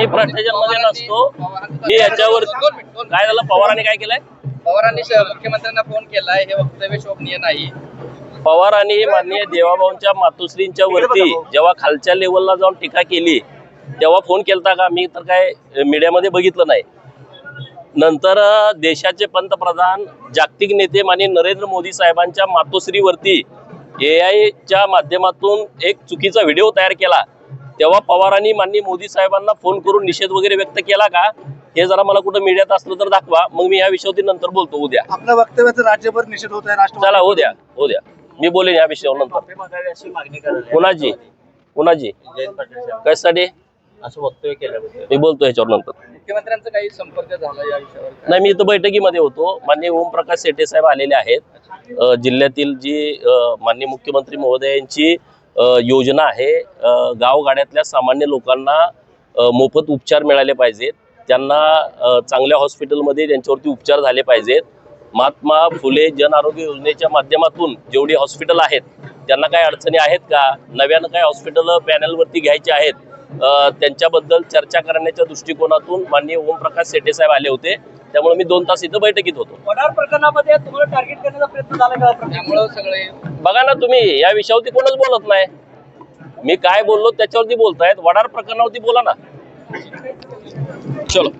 मी भ्रष्टाचारमध्ये नसतो. मी याच्यावर काय झालं? पवारांनी काय केलंय? पवारांनी मुख्यमंत्र्यांना फोन केलाय. हे वक्तव्य शोभनीय नाही. पवारांनी माननीय देवाभाऊंच्या मातोश्रींच्या वरती जेव्हा खालच्या लेवलला जाऊन टीका केली तेव्हा फोन केलता का? मी तर काय मीडियामध्ये बघितलं नाही. नंतर देशाचे पंतप्रधान जागतिक नेते माननीय नरेंद्र मोदी साहेबांच्या मातोश्रीवरती ए आयच्या माध्यमातून एक चुकीचा व्हिडिओ तयार केला. तेव्हा पवारांनी माननीय मोदी साहेबांना फोन करून निषेध वगैरे व्यक्त केला का? हे जरा मला कुठं मीडियात असलं तर दाखवा. मग मी या विषयावरती नंतर बोलतो. उद्या आपल्या वक्तव्याचा राज्यभर निषेध होत आहे राष्ट्रवादी चला हो द्या. हो द्या. मी बोलेन या विषयावर नंतर. मागणी करायला कुणाची? कुणाची? जयंत पाटील साहेब कशासाठी? असं वक्तव्य केल्याबद्दल. मी बोलतो ह्याच्यावर नंतर. मुख्यमंत्र्यांचा काही संपर्क झाला या विषयावर नाही मी इथं बैठकीमध्ये होतो. माननीय ओमप्रकाश सेठे साहेब आलेले आहेत. अ, जिल्ह्यातील जी अ, माननीय मुख्यमंत्री महोदयांची योजना आहे. गावगाड्यातल्या सामान्य लोकांना मोफत उपचार मिळाले पाहिजेत. त्यांना चांगल्या हॉस्पिटलमध्ये त्यांच्यावरती उपचार झाले पाहिजेत. महात्मा फुले जन आरोग्य योजनेच्या माध्यमातून जेवढी हॉस्पिटल आहेत त्यांना काही अडचणी आहेत का? नव्यानं काही हॉस्पिटल पॅनलवरती घ्यायचे आहेत. त्यांच्याबद्दल चर्चा करण्याच्या दृष्टिकोनातून माननीय ओमप्रकाश सेठे साहेब आले होते. त्यामुळे मी दोन तास इथं बैठकीत होतो. प्रकरणामध्ये तुम्हाला टार्गेट करण्याचा बघा ना तुम्ही या विषयावरती कोणच बोलत नाही. मी काय बोललो त्याच्यावरती बोलतायत. वडार प्रकरणावरती बोला ना. चलो.